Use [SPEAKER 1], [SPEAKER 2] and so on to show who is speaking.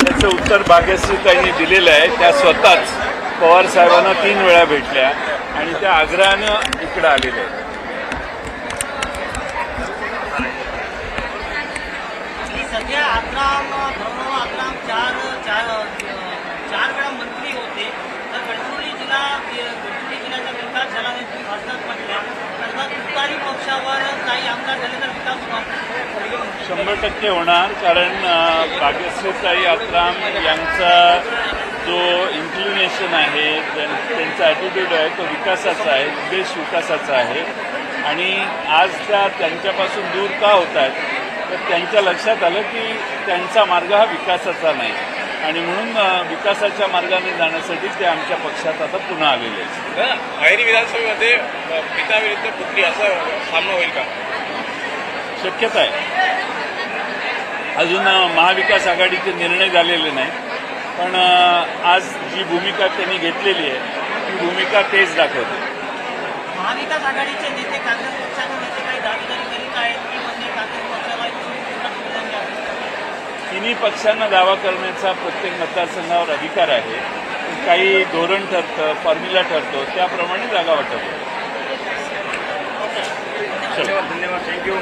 [SPEAKER 1] त्याचं उत्तर भाग्यश्रीताईंनी दिलेलं आहे. त्या स्वतःच पवार साहेबांना तीन वेळा भेटल्या आणि त्या आग्रहानं इकडं आलेल्या आहेत.
[SPEAKER 2] आणि सध्या आग्राम धर्मराव आग्राम चार चार
[SPEAKER 1] शंभर टक्के होणार कारण भाग्यश्रीताई आत्राम यांचा जो इन्क्लिनेशन आहे त्यांचा ॲटिट्यूड आहे तो विकासाचा आहे उद्देश विकासाचा आहे. आणि आज त्या त्यांच्यापासून दूर का होत आहेत तर त्यांच्या लक्षात आलं की त्यांचा मार्ग हा विकासाचा नाही. आणि म्हणून विकासाच्या मार्गाने जाण्यासाठी ते आमच्या पक्षात आता पुन्हा आलेले आहेत.
[SPEAKER 3] अहेरी विधानसभेमध्ये अ, पिता विरुद्ध पुत्री असा सामना होईल का?
[SPEAKER 1] शक्यता आहे. अजून महाविकास आघाडीचे निर्णय झालेले नाही. पण आज जी भूमिका त्यांनी घेतलेली आहे ती भूमिका तेच दाखवते.
[SPEAKER 2] महाविकास आघाडीचे नेते काँग्रेस पक्षाचे नेते काही दावेदारी करीत आहेत? की म्हणजे काँग्रेस पक्षाला.
[SPEAKER 1] तिन्ही पक्षांना दावा करण्याचा प्रत्येक मतदारसंघावर अधिकार आहे. काही धोरण ठरतं फॉर्म्युला ठरतो त्याप्रमाणे जागा. चलो.
[SPEAKER 3] धन्यवाद. थँक्यू